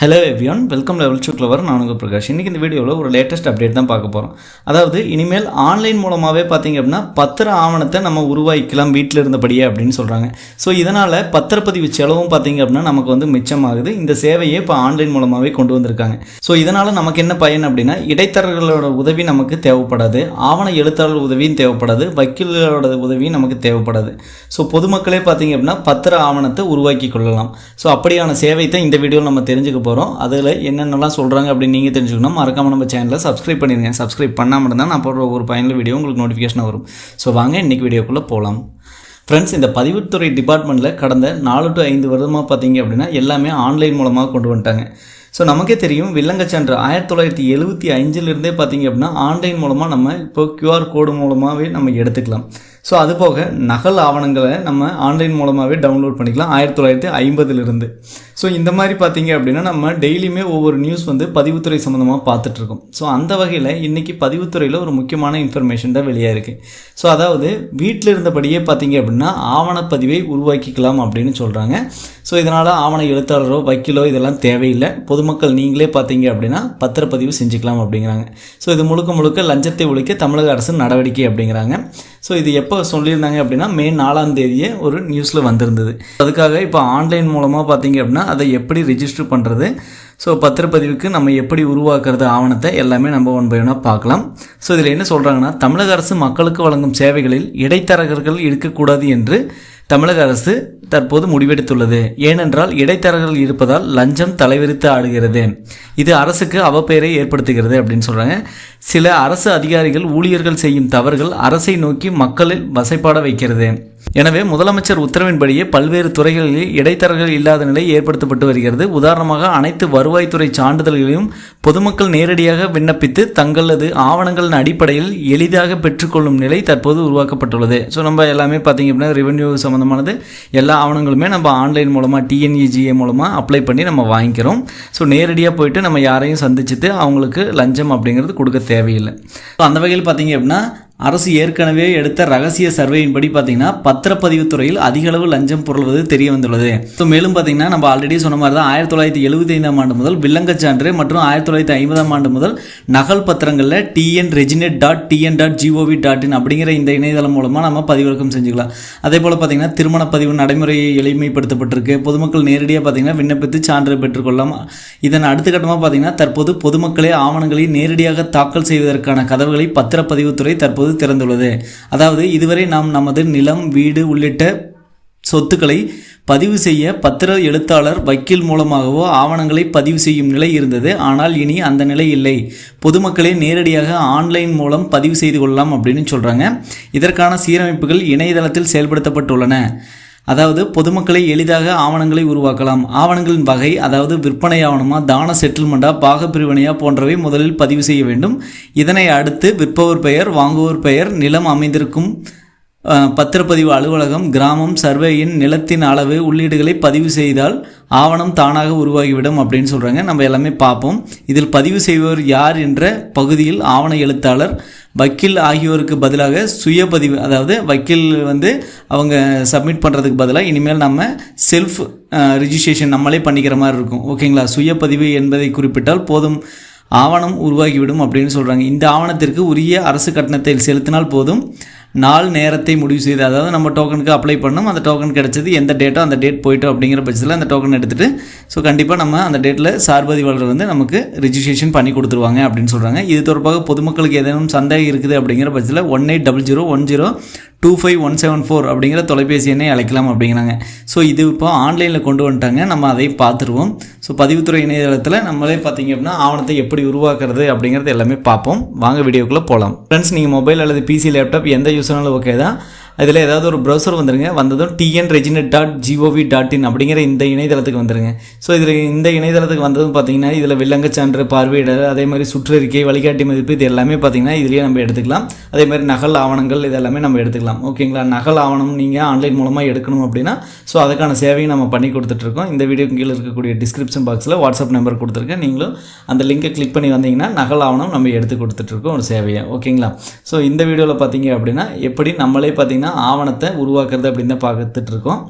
Hello everyone welcome level to clever நான் உங்கள் பிரகாஷ். இன்றைக்கி இந்த வீடியோவில் ஒரு லேட்டஸ்ட் அப்டேட் தான் பார்க்க போகிறோம் அதாவது இனிமேல் ஆன்லைன் மூலமாகவே பார்த்தீங்க அப்படின்னா பத்திர ஆவணத்தை நம்ம உருவாக்கிக்கலாம் வீட்டில் இருந்தபடியே அப்படின்னு சொல்கிறாங்க ஸோ இதனால் பத்திரப்பதிவு செலவும் பார்த்தீங்க அப்படின்னா நமக்கு வந்து மிச்சமாகுது. இந்த சேவையை இப்போ ஆன்லைன் மூலமாகவே கொண்டு வந்திருக்காங்க. ஸோ இதனால் நமக்கு என்ன பயன் அப்படின்னா இடைத்தரகர்களோட உதவி நமக்கு தேவைப்படாது. ஆவண எழுத்தாளர் உதவியும் தேவைப்படாது. வக்கீல்களோட உதவியும் நமக்கு தேவைப்படாது. ஸோ பொதுமக்களே பார்த்தீங்க அப்படின்னா பத்திர ஆவணத்தை உருவாக்கி கொள்ளலாம். ஸோ அப்படியான சேவை தான் இந்த வீடியோவில் நம்ம தெரிஞ்சுக்க போகிறோம் அதில் என்னென்னலாம் சொல்கிறாங்க அப்படின்னு நீங்கள் தெரிஞ்சுக்கணும். மறக்காமல் நம்ம சேனலை சப்ஸ்கிரைப் பண்ணிடுங்க சப்ஸ்கிரைப் பண்ணால் மட்டும்தான் நான் போடுற ஒரு பயனில் வீடியோ உங்களுக்கு நோட்டிஃபிகேஷன் வரும். ஸோ வாங்க இன்றைக்கி வீடியோக்குள்ளே போகலாம் ஃப்ரெண்ட்ஸ் இந்த பதிவுத்துறை டிபார்ட்மெண்ட்டில் கடந்த நாலு டு ஐந்து வருடமாக பார்த்தீங்க அப்படின்னா எல்லாமே ஆன்லைன் மூலமாக கொண்டு வந்துட்டாங்க. ஸோ நமக்கே தெரியும் வில்லங்கச்சான்று ஆயிரத்தி தொள்ளாயிரத்தி எழுபத்தி அஞ்சிலிருந்தே பார்த்தீங்க அப்படின்னா ஆன்லைன் மூலமாக நம்ம இப்போ கியூஆர் கோடு மூலமாகவே நம்ம எடுத்துக்கலாம். ஸோ அது போக நகல் ஆவணங்களை நம்ம ஆன்லைன் மூலமாகவே டவுன்லோட் பண்ணிக்கலாம். ஆயிரத்தி தொள்ளாயிரத்தி ஐம்பதுலேருந்து. ஸோ இந்த மாதிரி பார்த்தீங்க அப்படின்னா நம்ம டெய்லியுமே ஒவ்வொரு நியூஸ் வந்து பதிவுத்துறை சம்மந்தமாக பார்த்துட்ருக்கோம். ஸோ அந்த வகையில் இன்றைக்கி பதிவுத்துறையில் ஒரு முக்கியமான இன்ஃபர்மேஷன் தான் வெளியாக இருக்குது ஸோ அதாவது வீட்டில் இருந்தபடியே பார்த்தீங்க அப்படின்னா ஆவணப்பதிவை உருவாக்கிக்கலாம் அப்படின்னு சொல்கிறாங்க ஸோ இதனால் ஆவண எழுத்தாளரோ வக்கீலோ இதெல்லாம் தேவையில்லை. பொதுமக்கள் நீங்களே பார்த்தீங்க அப்படின்னா பத்திரப்பதிவு செஞ்சுக்கலாம் அப்படிங்கிறாங்க. ஸோ இது முழுக்க முழுக்க லஞ்சத்தை ஒழிக்க தமிழக அரசு நடவடிக்கை அப்படிங்கிறாங்க. ஸோ இது எப்போ சொல்லியிருந்தாங்க அப்படின்னா மே நாலாம் தேதியே ஒரு நியூஸில் வந்திருந்தது. அதுக்காக இப்போ ஆன்லைன் மூலமாக பார்த்தீங்க அப்படின்னா அதை எப்படி ரிஜிஸ்டர் பண்ணுறது ஸோ பத்திரப்பதிவுக்கு நம்ம எப்படி உருவாக்குறது ஆவணத்தை எல்லாமே நம்ம ஒன் பை ஒன்னாக பார்க்கலாம். ஸோ இதில் என்ன சொல்கிறாங்கன்னா தமிழக அரசு மக்களுக்கு வழங்கும் சேவைகளில் இடைத்தரகர்கள் இருக்கக்கூடாது என்று தமிழக அரசு தற்போது முடிவெடுத்துள்ளது. ஏனென்றால் இடைத்தரகர்கள் இருப்பதால் லஞ்சம் தலைவிரித்து ஆடுகிறது. இது அரசுக்கு அவப்பெயரை ஏற்படுத்துகிறது அப்படின்னு சொல்கிறாங்க சில அரசு அதிகாரிகள் ஊழியர்கள் செய்யும் தவறுகள் அரசை நோக்கி மக்களில் வசைப்பாட வைக்கிறது. எனவே முதலமைச்சர் உத்தரவின்படியே பல்வேறு துறைகளில் இடைத்தரகர்கள் இல்லாத நிலை ஏற்படுத்தப்பட்டு வருகிறது. உதாரணமாக அனைத்து வருவாய்த்துறை சான்றிதழ்களையும் பொதுமக்கள் நேரடியாக விண்ணப்பித்து தங்களது ஆவணங்களின் அடிப்படையில் எளிதாக பெற்றுக்கொள்ளும் நிலை தற்போது உருவாக்கப்பட்டுள்ளது. ஸோ நம்ம எல்லாமே பார்த்தீங்க அப்படின்னா ரெவென்யூ சம்மந்தமானது எல்லா ஆவணங்களுமே நம்ம ஆன்லைன் மூலமாக டிஎன்இஜிஏ மூலமாக அப்ளை பண்ணி நம்ம வாங்கிக்கிறோம். ஸோ நேரடியாக போயிட்டு நம்ம யாரையும் சந்திச்சுட்டு அவங்களுக்கு லஞ்சம் அப்படிங்கிறது கொடுக்க தேவையில்லை. ஸோ அந்த வகையில் பார்த்தீங்க அப்படின்னா அரசு ஏற்கனவே எடுத்த ரகசிய சர்வேயின்படி பார்த்தீங்கன்னா பத்திரப்பதிவு துறையில் அதிக அளவு லஞ்சம் புரள்வது தெரிய வந்துள்ளது ஸோ மேலும் பார்த்தீங்கன்னா நம்ம ஆல்ரெடி சொன்ன மாதிரி தான் ஆயிரத்தி தொள்ளாயிரத்தி எழுபத்தி ஐந்தாம் ஆண்டு முதல் வில்லங்கச்சான்று மற்றும் ஆயிரத்தி தொள்ளாயிரத்தி ஐம்பதாம் ஆண்டு முதல் நகல் பத்திரங்களில் TN reginet dot TN dot GOV dot in அப்படிங்கிற இந்த இணையதளம் மூலமாக நம்ம பதிவிறக்கம் செஞ்சுக்கலாம். அதே போல் பார்த்தீங்கன்னா திருமண பதிவு நடைமுறையை எளிமைப்படுத்தப்பட்டிருக்கு. பொதுமக்கள் நேரடியாக பார்த்தீங்கன்னா விண்ணப்பித்து சான்று பெற்றுக்கொள்ளலாம். இதன் அடுத்த கட்டமாக பார்த்தீங்கன்னா தற்போது பொதுமக்களே ஆவணங்களை நேரடியாக தாக்கல் செய்வதற்கான கதவுகளை பத்திரப்பதிவுத்துறை தற்போது தற்போது திறந்துள்ளது. அதாவது இதுவரை நாம் நமது நிலம் வீடு உள்ளிட்ட சொத்துக்களை பதிவு செய்ய பத்திர எழுத்தாளர் வக்கீல் மூலமாகவோ ஆவணங்களை பதிவு செய்யும் நிலை இருந்தது. ஆனால் இனி அந்த நிலை இல்லை. பொதுமக்களே நேரடியாக ஆன்லைன் மூலம் பதிவு செய்து கொள்ளலாம் அப்படின்னு சொல்கிறாங்க இதற்கான சீரமைப்புகள் இணையதளத்தில் செயல்படுத்தப்பட்டுள்ளன. அதாவது பொதுமக்களை எளிதாக ஆவணங்களை உருவாக்கலாம். ஆவணங்களின் வகை அதாவது விற்பனை ஆவணமா தான செட்டில்மெண்டா பாகப்பிரிவினையா போன்றவை முதலில் பதிவு செய்ய வேண்டும். இதனை அடுத்து விற்பவர் பெயர் வாங்குவோர் பெயர் நிலம் அமைந்திருக்கும் பத்திரப்பதிவு அலுவலகம் கிராமம் சர்வேயின் நிலத்தின் அளவு உள்ளீடுகளை பதிவு செய்தால் ஆவணம் தானாக உருவாகிவிடும் அப்படின்னு சொல்கிறாங்க நம்ம எல்லாமே பார்ப்போம். இதில் பதிவு செய்பவர் யார் என்ற பகுதியில் ஆவண எழுத்தாளர் வக்கீல் ஆகியோருக்கு பதிலாக சுய பதிவு அதாவது வக்கீல் வந்து அவங்க சப்மிட் பண்ணுறதுக்கு பதிலாக இனிமேல் நம்ம செல்ஃப் ரிஜிஸ்ட்ரேஷன் நம்மளே பண்ணிக்கிற மாதிரி இருக்கும். ஓகேங்களா? சுயப்பதிவு என்பதை குறிப்பிட்டால் போதும். ஆவணம் உருவாகிவிடும் அப்படின்னு சொல்கிறாங்க இந்த ஆவணத்திற்கு உரிய அரசு கட்டணத்தை செலுத்தினால் போதும். நாள் நேரத்தை முடிவு செய்து அதாவது நம்ம டோக்கனுக்கு அப்ளை பண்ணோம் அந்த டோக்கன் கிடச்சது எந்த டேட்டோ அந்த டேட் போயிட்டோம் அப்படிங்கிற பட்சத்தில் அந்த டோக்கன் எடுத்துகிட்டு ஸோ கண்டிப்பாக நம்ம அந்த டேட்டில் சார்பதிவாளர் வந்து நமக்கு ரிஜிஸ்ட்ரேஷன் பண்ணி கொடுத்துருவாங்க அப்படின்னு சொல்கிறாங்க இது தொடர்பாக பொதுமக்களுக்கு ஏதேனும் சந்தேகம் இருக்குது அப்படிங்கிற பட்சத்தில் one eight double zero one zero two five one seven four அப்படிங்கிற தொலைபேசி எண்ணை அழைக்கலாம் அப்படிங்கிறாங்க. ஸோ இது இப்போ ஆன்லைனில் கொண்டு வந்துட்டாங்க. நம்ம அதை பார்த்துருவோம். ஸோ பதிவுத்துறை இணையதளத்தில் நம்மளே பார்த்தீங்க அப்படின்னா ஆவணத்தை எப்படி உருவாக்குறது அப்படிங்கிறது எல்லாமே பார்ப்போம். வாங்க வீடியோக்குள்ளே போகலாம் ஃப்ரெண்ட்ஸ் நீங்கள் மொபைல் அல்லது பிசி லேப்டாப் எந்த யூஸ் யூஸ்னாலும் ஓகே தான். அதில் ஏதாவது ஒரு ப்ரௌசர் வந்துருங்க. வந்ததும் TN reginet dot GOV dot in அப்படிங்கிற இந்த இணையதளத்துக்கு வந்துருங்க. ஸோ இதில் இந்த இணையதளத்துக்கு வந்ததும் பார்த்தீங்கன்னா இதில் வில்லங்க சான்று பார்வையிடர் அதே மாதிரி சுற்றறிக்கை வழிகாட்டி மதிப்பு இது எல்லாமே பார்த்தீங்கன்னா இதுலேயே நம்ம எடுத்துக்கலாம். அதே மாதிரி நகல் ஆவணங்கள் இது எல்லாமே நம்ம எடுத்துக்கலாம். ஓகேங்களா நகல் ஆவணம் நீங்கள் ஆன்லைன் மூலமாக எடுக்கணும் அப்படின்னா ஸோ அதுக்கான சேவையும் நம்ம பண்ணி கொடுத்துட்ருக்கோம். இந்த வீடியோ கீழே இருக்கக்கூடிய டிஸ்கிரிப்ஷன் பாக்ஸில் வாட்ஸ்அப் நம்பர் கொடுத்துருக்கேன். நீங்களும் அந்த லிங்கை கிளிக் பண்ணி வந்தீங்கன்னா நகல் ஆவணம் நம்ம எடுத்து கொடுத்துட்ருக்கோம் ஒரு சேவையை. ஓகேங்களா ஸோ இந்த வீடியோவில் பார்த்தீங்க அப்படின்னா எப்படி நம்மளே பார்த்தீங்கன்னா ஆவணத்தை உருவாக்குறது அப்படின்னு தான் பார்த்துட்டு இருக்கோம்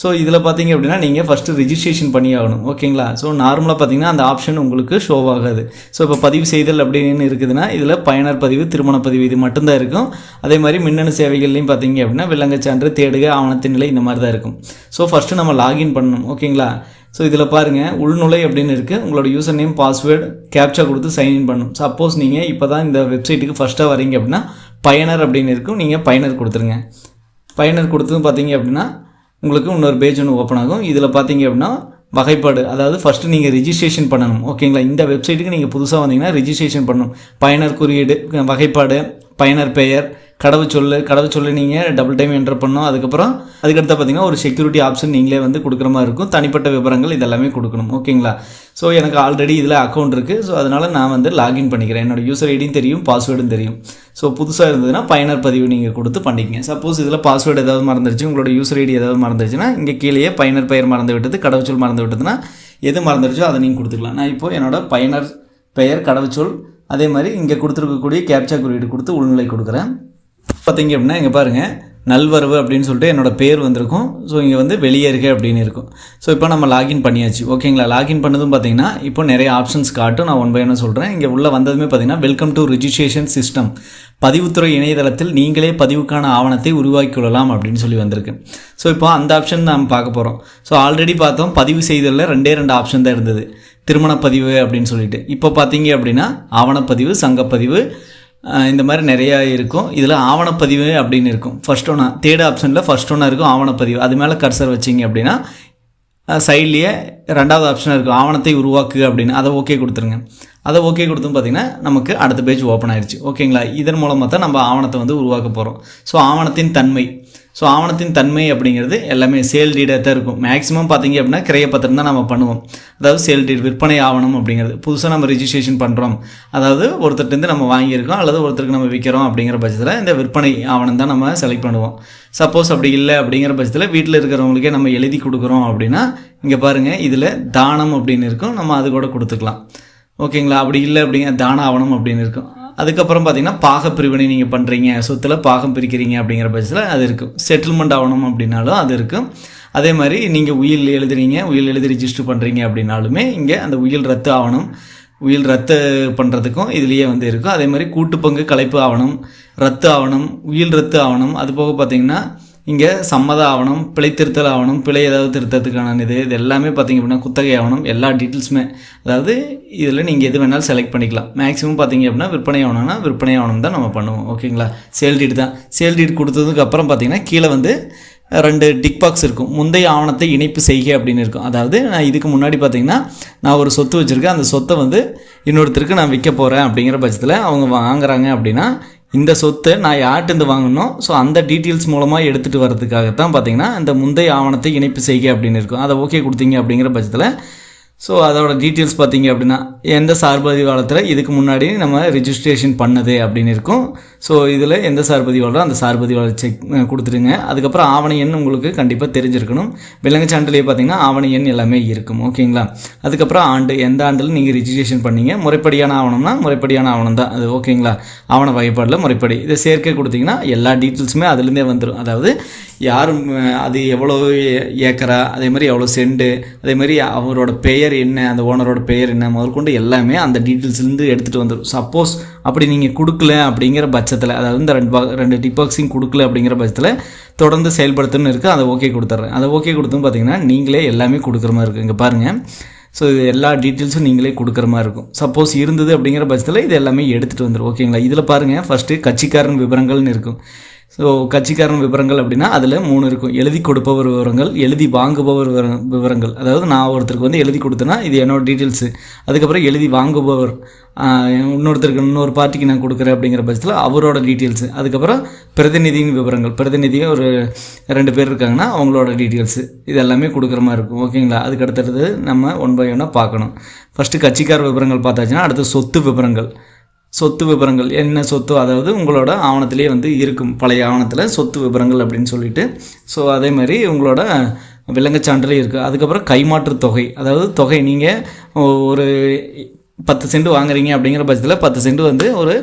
ஸோ இதில் பார்த்தீங்க அப்படின்னா நீங்கள் ஃபஸ்ட்டு ரிஜிஸ்ட்ரேஷன் பண்ணி ஆகணும் ஓகேங்களா ஸோ நார்மலாக பார்த்தீங்கன்னா அந்த ஆப்ஷன் உங்களுக்கு ஷோ ஆகாது. ஸோ இப்போ பதிவு செய்தல் அப்படின்னு இருக்குதுன்னா இதில் பயனர் பதிவு திருமண பதிவு இது மட்டும்தான் இருக்கும். அதே மாதிரி மின்னணு சேவைகள்லையும் பார்த்தீங்க அப்படின்னா விலங்கு சான்று தேடுக ஆவணத்தின் நிலை இந்த மாதிரி தான் இருக்கும். ஸோ ஃபஸ்ட்டு நம்ம லாகின் பண்ணணும். ஓகேங்களா? ஸோ இதில் பாருங்கள் உள்நுழை அப்படின்னு இருக்குது உங்களோட யூசர் நேம் பாஸ்வேர்டு கேப்சா கொடுத்து சைன்இன் பண்ணும். சப்போஸ் நீங்கள் இப்போ தான் இந்த வெப்சைட்டுக்கு ஃபஸ்ட்டாக வரீங்க அப்படின்னா பயனர் அப்படின்னு இருக்கும். நீங்கள் பயனர் கொடுத்துருங்க. பயனர் கொடுத்ததும் பார்த்தீங்க அப்படின்னா உங்களுக்கு இன்னொரு பேஜ் ஒன்று ஓப்பன் ஆகும். இதில் பார்த்தீங்க அப்படின்னா வகைப்பாடு அதாவது ஃபஸ்ட்டு நீங்கள் ரிஜிஸ்ட்ரேஷன் பண்ணணும். ஓகேங்களா இந்த வெப்சைட்டுக்கு நீங்கள் புதுசாக வந்தீங்கன்னா ரிஜிஸ்ட்ரேஷன் பண்ணணும். பயனர் குறியீடு வகைப்பாடு பயனர் பெயர் கடவுச்சொல்லு கடவுச்சொல்லு நீங்கள் டபுள் டைம் என்டர் பண்ணோம் அதுக்கப்புறம் அதுக்கடுத்து பார்த்தீங்கன்னா ஒரு செக்யூரிட்டி ஆப்ஷன் நீங்களே வந்து கொடுக்குற மாதிரி இருக்கும். தனிப்பட்ட விவரங்கள் இதெல்லாமே கொடுக்கணும். ஓகேங்களா? ஸோ எனக்கு ஆல்ரெடி இதில் அக்கௌண்ட் இருக்குது ஸோ அதனால் நான் வந்து லாகின் பண்ணிக்கிறேன். என்னோடய யூசர் ஐடியும் தெரியும் பாஸ்வேர்டும் தெரியும். ஸோ புதுசாக இருந்ததுன்னா பயனர் பதிவு நீங்கள் கொடுத்து பண்ணிக்கங்க. சப்போஸ் இதில் பாஸ்வேர்டு ஏதாவது மறந்துடுச்சு உங்களோட யூசர் ஐடி ஏதாவது மறந்துடுச்சுன்னா இங்கே கீழேயே பயனர் பெயர் மறந்து விட்டது கடவுச்சொல் மறந்து விட்டதுன்னா எது மறந்துடுச்சோ அதை நீங்கள் கொடுத்துக்கலாம். நான் இப்போது என்னோடய பயனர் பெயர் கடவுச்சொல் அதே மாதிரி இங்கே கொடுத்துருக்கக்கூடிய கேப்சா குறியீடு கொடுத்து உள்நிலை கொடுக்குறேன். பார்த்தீங்க அப்படின்னா இங்கே பாருங்கள் நல்வரவு அப்படின்னு சொல்லிட்டு என்னோட பேர் வந்திருக்கும். ஸோ இங்கே வந்து வெளியேறுக அப்படின்னு இருக்கும். ஸோ இப்போ நம்ம லாகின் பண்ணியாச்சு. ஓகேங்களா லாகின் பண்ணதும் பார்த்தீங்கன்னா இப்போ நிறைய ஆப்ஷன்ஸ் காட்டும். நான் ஒன் பை ஒன்று சொல்கிறேன் இங்கே உள்ளே வந்ததுமே பார்த்தீங்கன்னா வெல்கம் டு ரிஜிஸ்ட்ரேஷன் சிஸ்டம் பதிவுத்துறை இணையதளத்தில் நீங்களே பதிவுக்கான ஆவணத்தை உருவாக்கி கொள்ளலாம் அப்படின்னு சொல்லி வந்திருக்கு. ஸோ இப்போ அந்த ஆப்ஷன் நாம் பார்க்க போகிறோம் ஸோ ஆல்ரெடி பார்த்தோம். பதிவு செய்ததில் ரெண்டே ரெண்டு ஆப்ஷன் தான் இருந்தது. திருமணப்பதிவு அப்படின்னு சொல்லிட்டு. இப்போ பார்த்தீங்க அப்படின்னா ஆவணப்பதிவு சங்கப்பதிவு இந்த மாதிரி நிறையா இருக்கும். இதில் ஆவணப்பதிவு அப்படின்னு இருக்கும். ஃபர்ஸ்ட் ஒன்றா தேர்ட் ஆப்ஷனில் ஃபர்ஸ்ட் ஒன்றா இருக்கும் ஆவணப்பதிவு. அது மேலே கர்சர் வச்சிங்க அப்படின்னா சைட்லேயே ரெண்டாவது ஆப்ஷனாக இருக்கும். ஆவணத்தை உருவாக்கு அப்படின்னு. அதை ஓகே கொடுத்துருங்க. அதை ஓகே கொடுத்தும் பார்த்தீங்கன்னா நமக்கு அடுத்த பேஜ் ஓப்பன் ஆயிடுச்சு ஓகேங்களா இதன் மூலமாக தான் நம்ம ஆவணத்தை வந்து உருவாக்க போகிறோம் ஸோ ஆவணத்தின் தன்மை. ஸோ ஆவணத்தின் தன்மை அப்படிங்கிறது எல்லாமே சேல் டீடாக தான் இருக்கும். மேக்ஸிமம் பார்த்தீங்க அப்படின்னா கிரையப்பத்திரம் தான் நம்ம பண்ணுவோம். அதாவது சேல் டீட் விற்பனை ஆவணம் அப்படிங்கிறது. புதுசாக நம்ம ரிஜிஸ்ட்ரேஷன் பண்ணுறோம் அதாவது ஒருத்தர்கிட்டருந்து நம்ம வாங்கியிருக்கோம் அல்லது ஒருத்தருக்கு நம்ம விற்கிறோம் அப்படிங்கிற பட்சத்தில் இந்த விற்பனை ஆவணம் தான் நம்ம செலக்ட் பண்ணுவோம். சப்போஸ் அப்படி இல்லை அப்படிங்கிற பட்சத்தில் வீட்டில் இருக்கிறவங்களுக்கே நம்ம எழுதி கொடுக்குறோம் அப்படின்னா இங்கே பாருங்கள் இதில் தானம் அப்படின்னு இருக்கும். நம்ம அது கூட கொடுத்துக்கலாம். ஓகேங்களா அப்படி இல்லை அப்படிங்க தான ஆவணம் அப்படின்னு இருக்கும். அதுக்கப்புறம் பார்த்தீங்கன்னா பாக பிரிவினை நீங்கள் பண்ணுறீங்க சொத்தில் பாகம் பிரிக்கிறீங்க அப்படிங்கிற பட்சத்தில் அது இருக்கும் செட்டில்மெண்ட் ஆகணும் அப்படின்னாலும் அது இருக்கும் அதே மாதிரி நீங்கள் உயில் எழுதுறீங்க உயில் எழுதி ரிஜிஸ்டர் பண்ணுறீங்க அப்படின்னாலுமே இங்கே அந்த உயில் ரத்து ஆகணும். உயில் ரத்து பண்ணுறதுக்கும் இதுலேயே வந்து இருக்கும் அதே மாதிரி கூட்டுப்பங்கு கலைப்பு ஆவணம் ரத்து ஆவணம் உயில் ரத்து ஆவணம் அது போக பார்த்தீங்கன்னா இங்கே சம்மத ஆவணம் பிழை திருத்தல் ஆவணம் பிழை ஏதாவது திருத்தத்துக்கான இது இது எல்லாமே பார்த்தீங்க அப்படின்னா குத்தகை ஆவணம் எல்லா டீட்டெயில்ஸுமே. அதாவது இதில் நீங்கள் எது வேணாலும் செலக்ட் பண்ணிக்கலாம். மேக்ஸிமம் பார்த்திங்க அப்படின்னா விற்பனை ஆவணம்னா விற்பனை ஆவணம் தான் நம்ம பண்ணுவோம். ஓகேங்களா சேல் டீட் தான். சேல் டீட் கொடுத்ததுக்கு அப்புறம் பார்த்தீங்கன்னா கீழே வந்து ரெண்டு டிக் பாக்ஸ் இருக்கும். முந்தைய ஆவணத்தை இணைப்பு செய்க அப்படின்னு இருக்கும். அதாவது நான் இதுக்கு முன்னாடி பார்த்தீங்கன்னா நான் ஒரு சொத்து வச்சுருக்கேன். அந்த சொத்தை வந்து இன்னொருத்தருக்கு நான் விற்க போகிறேன் அப்படிங்கிற பட்சத்தில் அவங்க வாங்குறாங்க அப்படின்னா இந்த சொத்தை நான் யார்கிட்டருந்து வாங்கணும்? ஸோ அந்த டீட்டெயில்ஸ் மூலமாக எடுத்துகிட்டு வரதுக்காகத்தான் பார்த்தீங்கன்னா இந்த முந்தைய ஆவணத்தை இணைப்பு செய்க அப்படின்னு இருக்கும். அதை ஓகே கொடுத்தீங்க அப்படிங்கிற பட்சத்தில் ஸோ அதோட டீட்டெயில்ஸ் பார்த்தீங்க அப்படின்னா எந்த சார்பதிவாளத்தில் இதுக்கு முன்னாடி நம்ம ரிஜிஸ்ட்ரேஷன் பண்ணது அப்படின்னு இருக்கும். ஸோ இதில் எந்த சார்பதிவாளரோ அந்த சார்பதிவாளர் செக் கொடுத்துருங்க அதுக்கப்புறம் ஆவண எண் உங்களுக்கு கண்டிப்பாக தெரிஞ்சிருக்கணும். விலங்கு சான்றிலேயே பார்த்தீங்கன்னா ஆவண எண் எல்லாமே இருக்கும். ஓகேங்களா அதுக்கப்புறம் ஆண்டு எந்த ஆண்டில் நீங்கள் ரிஜிஸ்ட்ரேஷன் பண்ணீங்க? முறைப்படியான ஆவணம்னா முறைப்படியான ஆவணம் தான். அது ஓகேங்களா ஆவண வகைப்பாடில் முறைப்படி. இதை சேர்க்கை கொடுத்தீங்கன்னா எல்லா டீட்டெயில்ஸுமே அதுலேருந்தே வந்துடும் அதாவது யாரும் அது எவ்வளோ ஏ- ஏக்கரா அதே மாதிரி எவ்வளோ செண்டு அதே மாதிரி அவரோட பெயர் என்ன அந்த ஓனரோட பெயர் என்ன முதற்கொண்டு எல்லாமே அந்த டீட்டெயில்ஸ்லேருந்து எடுத்துகிட்டு வந்துடும் சப்போஸ் அப்படி நீங்கள் கொடுக்கல அப்படிங்கிற பட்சத்தில் அதாவது இந்த ரெண்டு ரெண்டு டிபாக்ஸிங் கொடுக்கல அப்படிங்கிற பட்சத்தில் தொடர்ந்து செயல்படுத்தணும்னு இருக்குது அதை ஓகே கொடுத்துட்றேன் அதை ஓகே கொடுத்தும் பார்த்தீங்கன்னா நீங்களே எல்லாமே கொடுக்குற மாதிரி இருக்குது இங்கே பாருங்கள் ஸோ இது எல்லா டீட்டெயில்ஸும் நீங்களே கொடுக்குற மாதிரி இருக்கும். சப்போஸ் இருந்தது அப்படிங்கிற பட்சத்தில் இது எல்லாமே எடுத்துகிட்டு வந்துடும் ஓகேங்களா இதில் பாருங்கள் ஃபஸ்ட்டு கட்சிக்காரன் விவரங்கள்னு இருக்கும். ஸோ கட்சிக்காரன் விவரங்கள் அப்படின்னா அதில் மூணு இருக்கும். எழுதி கொடுப்பவர் விவரங்கள் எழுதி வாங்குபவர் விவரங்கள். அதாவது நான் ஒருத்தருக்கு வந்து எழுதி கொடுத்தேன்னா இது என்னோடய டீட்டெயில்ஸு அதுக்கப்புறம் எழுதி வாங்குபவர் இன்னொருத்தருக்கு இன்னொரு பார்ட்டிக்கு நான் கொடுக்குறேன் அப்படிங்கிற பட்சத்தில் அவரோட டீட்டெயில்ஸு அதுக்கப்புறம் பிரதிநிதியின் விவரங்கள். பிரதிநிதியும் ஒரு ரெண்டு பேர் இருக்காங்கன்னா அவங்களோட டீட்டெயில்ஸு இது எல்லாமே கொடுக்குற மாதிரி இருக்கும். ஓகேங்களா அதுக்கு அடுத்தது நம்ம ஒன் பை ஒன்னாக பார்க்கணும். ஃபஸ்ட்டு கட்சிக்கார விவரங்கள் பார்த்தாச்சுன்னா அடுத்து சொத்து விவரங்கள். சொத்து விவரங்கள் என்ன சொத்து அதாவது உங்களோட ஆவணத்திலே வந்து இருக்கும் பழைய ஆவணத்தில் சொத்து விவரங்கள் அப்படின்னு சொல்லிட்டு. ஸோ அதே மாதிரி உங்களோட விலங்குச் சான்றிலே இருக்குது அதுக்கப்புறம் கைமாற்று தொகை. அதாவது தொகை நீங்கள் ஒரு பத்து சென்ட் வாங்குறீங்க அப்படிங்கிற பட்சத்தில் பத்து சென்ட் வந்து ஒரு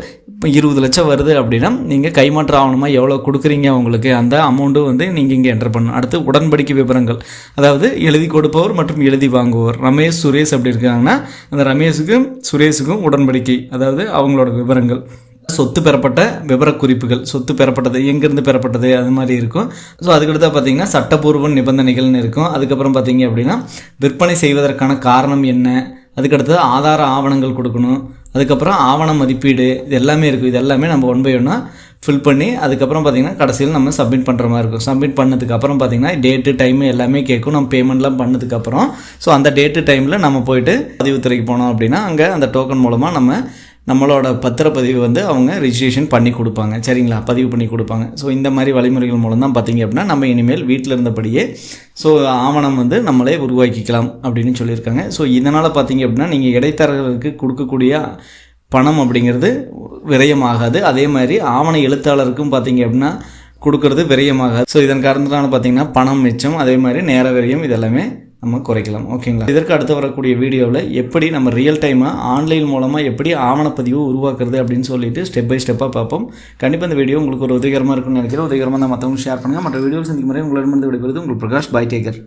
இருபது லட்சம் வருது அப்படின்னா நீங்கள் கைமாற்ற ஆவணமாக எவ்வளோ கொடுக்குறீங்க உங்களுக்கு? அந்த அமௌண்ட்டும் வந்து நீங்கள் இங்கே என்டர் பண்ணணும். அடுத்து உடன்படிக்கை விவரங்கள் அதாவது எழுதி கொடுப்பவர் மற்றும் எழுதி வாங்குவோர். ரமேஷ் சுரேஷ் அப்படி இருக்காங்கன்னா அந்த ரமேஷுக்கும் சுரேஷுக்கும் உடன்படிக்கை அதாவது அவங்களோட விவரங்கள் சொத்து பெறப்பட்ட விவரக்குறிப்புகள் சொத்து பெறப்பட்டது எங்கேருந்து பெறப்பட்டது அது மாதிரி இருக்கும். ஸோ அதுக்கடுத்து பார்த்தீங்கன்னா சட்டப்பூர்வ நிபந்தனைகள்னு இருக்கும். அதுக்கப்புறம் பார்த்தீங்க அப்படின்னா விற்பனை செய்வதற்கான காரணம் என்ன? அதுக்கடுத்து ஆதார ஆவணங்கள் கொடுக்கணும். அதுக்கப்புறம் ஆவணம் மதிப்பீடு இது எல்லாமே இருக்கும் இது எல்லாமே நம்ம ஒன் பை ஒன்னாக ஃபில் பண்ணி அதுக்கப்புறம் பார்த்தீங்கன்னா கடைசியில் நம்ம சப்மிட் பண்ணுற மாதிரி இருக்கும். சப்மிட் பண்ணதுக்கப்புறம் பார்த்தீங்கன்னா டேட்டு டைம் எல்லாமே கேட்கும். நம்ம பேமெண்ட்லாம் பண்ணதுக்கப்புறம் ஸோ அந்த டேட்டு டைமில் நம்ம போயிட்டு பதிவுத்துறைக்கு போனோம் அப்படின்னா அங்கே அந்த டோக்கன் மூலமாக நம்ம நம்மளோட பத்திரப்பதிவு வந்து அவங்க ரிஜிஸ்ட்ரேஷன் பண்ணி கொடுப்பாங்க. சரிங்களா? பதிவு பண்ணி கொடுப்பாங்க. ஸோ இந்த மாதிரி வழிமுறைகள் மூலம் தான் பார்த்தீங்க அப்படின்னா நம்ம இனிமேல் வீட்டில் இருந்தபடியே ஸோ ஆவணம் வந்து நம்மளே உருவாக்கிக்கலாம் அப்படின்னு சொல்லியிருக்காங்க. ஸோ இதனால் பார்த்தீங்க அப்படின்னா நீங்கள் இடைத்தரகர்களுக்கு கொடுக்கக்கூடிய பணம் அப்படிங்கிறது விரயமாகாது. அதே மாதிரி ஆவண எழுத்தாளருக்கும் பார்த்தீங்க அப்படின்னா கொடுக்கறது விரயமாகாது. ஸோ இதன் காரணத்தினால பார்த்தீங்கன்னா பணம் மிச்சம் அதே மாதிரி நேர விரயம் இதெல்லாமே நம்ம குறைக்கலாம். ஓகேங்களா இதற்கு அடுத்து வரக்கூடிய வீடியோவில் எப்படி நம்ம ரியல் டைமாக ஆன்லைன் மூலமாக எப்படி ஆவணப்பதிவு உருவாக்குறது அப்படின்னு சொல்லிட்டு ஸ்டெப் பை ஸ்டெப்பாக பார்ப்போம். கண்டிப்பாக இந்த வீடியோ உங்களுக்கு ஒரு உதவிகரமாக இருக்கும்னு நினைக்கிறேன். உதவிகரமாக தான் மற்றவங்க ஷேர் பண்ணுங்கள் மற்ற வீடியோஸ் சந்திக்கும் முறை உங்களிடமிருந்து விடைபெறுது உங்களுக்கு பிரகாஷ் பாய் டேக்கர்